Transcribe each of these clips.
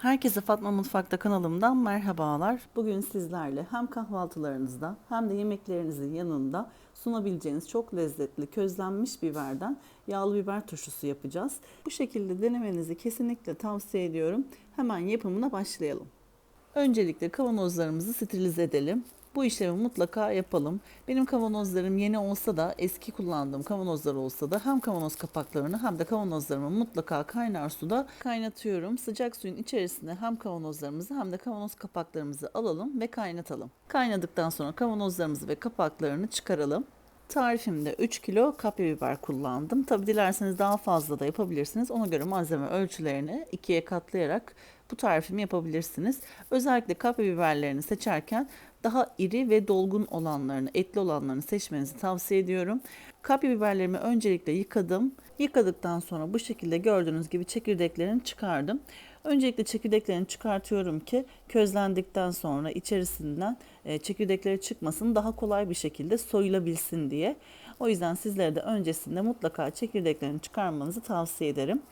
Herkese Fatma Mutfak'ta kanalımdan merhabalar. Bugün sizlerle hem kahvaltılarınızda hem de yemeklerinizin yanında sunabileceğiniz çok lezzetli közlenmiş biberden yağlı biber turşusu yapacağız. Bu şekilde denemenizi kesinlikle tavsiye ediyorum. Hemen yapımına başlayalım. Öncelikle kavanozlarımızı sterilize edelim. Bu işlemi mutlaka yapalım. Benim kavanozlarım yeni olsa da eski kullandığım kavanozlar olsa da hem kavanoz kapaklarını hem de kavanozlarımı mutlaka kaynar suda kaynatıyorum. Sıcak suyun içerisine hem kavanozlarımızı hem de kavanoz kapaklarımızı alalım ve kaynatalım. Kaynadıktan sonra kavanozlarımızı ve kapaklarını çıkaralım. Tarifimde 3 kilo kapya biber kullandım. Tabi dilerseniz daha fazla da yapabilirsiniz. Ona göre malzeme ölçülerini ikiye katlayarak bu tarifimi yapabilirsiniz. Özellikle kapya biberlerini seçerken daha iri ve dolgun olanlarını, etli olanlarını seçmenizi tavsiye ediyorum. Kapya biberlerimi öncelikle yıkadım. Yıkadıktan sonra bu şekilde gördüğünüz gibi çekirdeklerini çıkardım. Öncelikle çekirdeklerini çıkartıyorum ki közlendikten sonra içerisinden e, çekirdekleri çıkmasın daha kolay bir şekilde soyulabilsin diye. O yüzden sizlere de öncesinde mutlaka çekirdeklerini çıkarmanızı tavsiye ederim.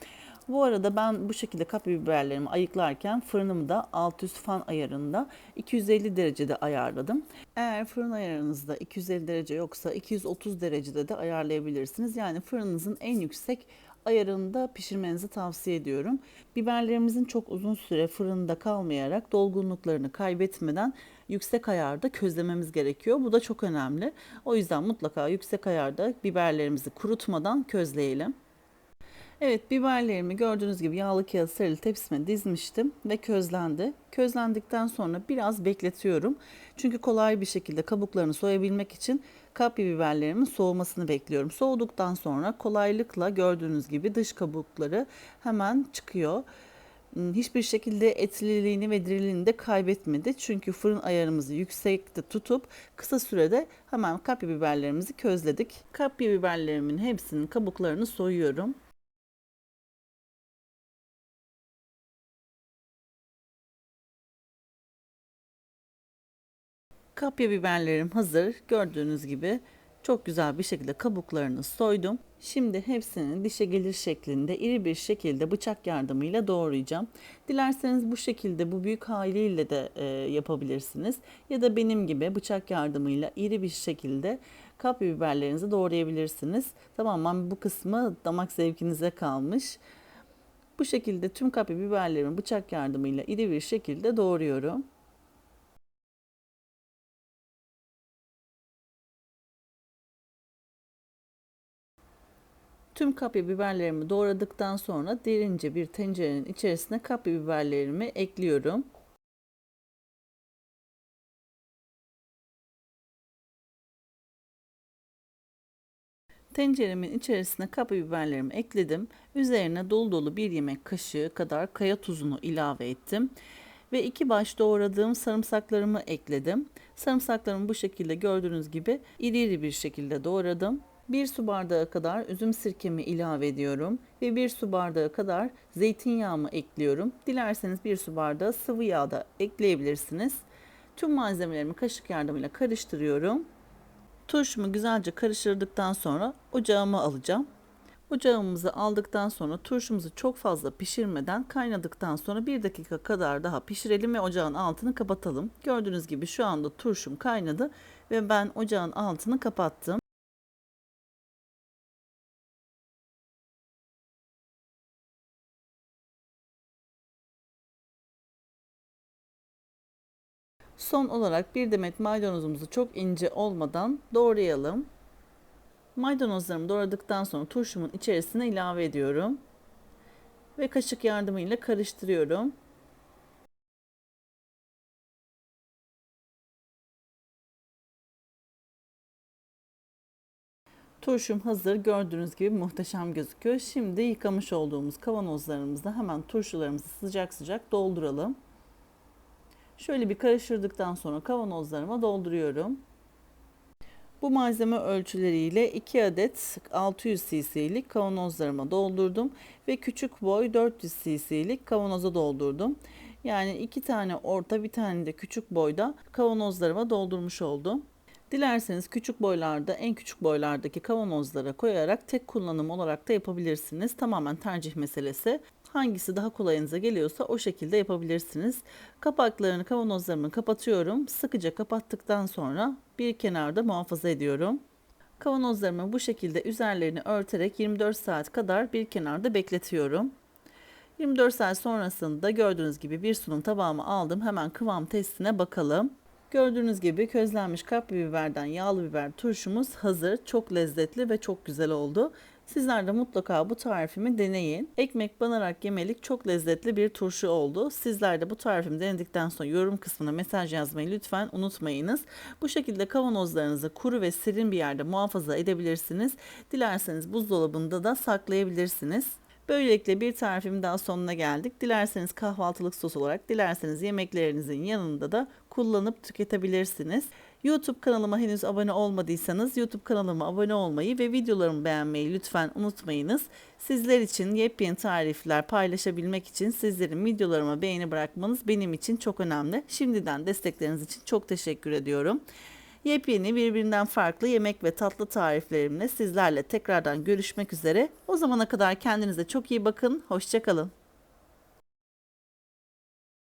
Bu arada ben bu şekilde kapya biberlerimi ayıklarken fırınımı da alt üst fan ayarında 250 derecede ayarladım. Eğer fırın ayarınızda 250 derece yoksa 230 derecede de ayarlayabilirsiniz. Yani fırınınızın en yüksek ayarında pişirmenizi tavsiye ediyorum. Biberlerimizin çok uzun süre fırında kalmayarak dolgunluklarını kaybetmeden yüksek ayarda közlememiz gerekiyor. Bu da çok önemli. O yüzden mutlaka yüksek ayarda biberlerimizi kurutmadan közleyelim. Evet biberlerimi gördüğünüz gibi yağlı kağıt sarılı tepsime dizmiştim ve közlendi. Közlendikten sonra biraz bekletiyorum. Çünkü kolay bir şekilde kabuklarını soyabilmek için kapya biberlerimin soğumasını bekliyorum. Soğuduktan sonra kolaylıkla gördüğünüz gibi dış kabukları hemen çıkıyor. Hmm, hiçbir şekilde etliliğini ve diriliğini de kaybetmedi. Çünkü fırın ayarımızı yüksekte tutup kısa sürede hemen kapya biberlerimizi közledik. Kapya biberlerimin hepsinin kabuklarını soyuyorum. Kapya biberlerim hazır. Gördüğünüz gibi çok güzel bir şekilde kabuklarını soydum. Şimdi hepsini dişe gelir şeklinde iri bir şekilde bıçak yardımıyla doğrayacağım. Dilerseniz bu şekilde bu büyük haliyle de e, yapabilirsiniz. Ya da benim gibi bıçak yardımıyla iri bir şekilde kapya biberlerinizi doğrayabilirsiniz. Tamamen bu kısmı damak zevkinize kalmış. Bu şekilde tüm kapya biberlerimi bıçak yardımıyla iri bir şekilde doğruyorum. Tüm kapya biberlerimi doğradıktan sonra derince bir tencerenin içerisine kapya biberlerimi ekliyorum. Tenceremin içerisine kapya biberlerimi ekledim. Üzerine dolu dolu bir yemek kaşığı kadar kaya tuzunu ilave ettim. Ve iki baş doğradığım sarımsaklarımı ekledim. Sarımsaklarımı bu şekilde gördüğünüz gibi iri iri bir şekilde doğradım. 1 su bardağı kadar üzüm sirkemi ilave ediyorum ve 1 su bardağı kadar zeytinyağımı ekliyorum. Dilerseniz 1 su bardağı sıvı yağ da ekleyebilirsiniz. Tüm malzemelerimi kaşık yardımıyla karıştırıyorum. Turşumu güzelce karıştırdıktan sonra ocağıma alacağım. Ocağımızı aldıktan sonra turşumuzu çok fazla pişirmeden kaynadıktan sonra 1 dakika kadar daha pişirelim ve ocağın altını kapatalım. Gördüğünüz gibi şu anda turşum kaynadı ve ben ocağın altını kapattım. Son olarak bir demet maydanozumuzu çok ince olmadan doğrayalım. Maydanozlarımı doğradıktan sonra turşumun içerisine ilave ediyorum. Ve kaşık yardımıyla karıştırıyorum. Turşum hazır. Gördüğünüz gibi muhteşem gözüküyor. Şimdi yıkamış olduğumuz kavanozlarımızda hemen turşularımızı sıcak sıcak dolduralım. Şöyle bir karıştırdıktan sonra kavanozlarıma dolduruyorum. Bu malzeme ölçüleriyle 2 adet 600 cc'lik kavanozlarıma doldurdum ve küçük boy 400 cc'lik kavanoza doldurdum. Yani iki tane orta bir tane de küçük boyda kavanozlarıma doldurmuş oldum. Dilerseniz küçük boylarda en küçük boylardaki kavanozlara koyarak tek kullanım olarak da yapabilirsiniz. Tamamen tercih meselesi. Hangisi daha kolayınıza geliyorsa o şekilde yapabilirsiniz. Kapaklarını kavanozlarımı kapatıyorum. Sıkıca kapattıktan sonra bir kenarda muhafaza ediyorum. Kavanozlarımı bu şekilde üzerlerini örterek 24 saat kadar bir kenarda bekletiyorum. 24 saat sonrasında gördüğünüz gibi bir sunum tabağıma aldım. Hemen kıvam testine bakalım. Gördüğünüz gibi közlenmiş kapya biberden yağlı biber turşumuz hazır. Çok lezzetli ve çok güzel oldu. Sizler de mutlaka bu tarifimi deneyin. Ekmek banarak yemelik çok lezzetli bir turşu oldu. Sizler de bu tarifimi denedikten sonra yorum kısmına mesaj yazmayı lütfen unutmayınız. Bu şekilde kavanozlarınızı kuru ve serin bir yerde muhafaza edebilirsiniz. Dilerseniz buzdolabında da saklayabilirsiniz. Böylelikle bir tarifimin daha sonuna geldik. Dilerseniz kahvaltılık sos olarak, dilerseniz yemeklerinizin yanında da kullanıp tüketebilirsiniz. YouTube kanalıma henüz abone olmadıysanız YouTube kanalıma abone olmayı ve videolarımı beğenmeyi lütfen unutmayınız. Sizler için yepyeni tarifler paylaşabilmek için sizlerin videolarıma beğeni bırakmanız benim için çok önemli. Şimdiden destekleriniz için çok teşekkür ediyorum. Yepyeni birbirinden farklı yemek ve tatlı tariflerimle sizlerle tekrardan görüşmek üzere. O zamana kadar kendinize çok iyi bakın. Hoşçakalın.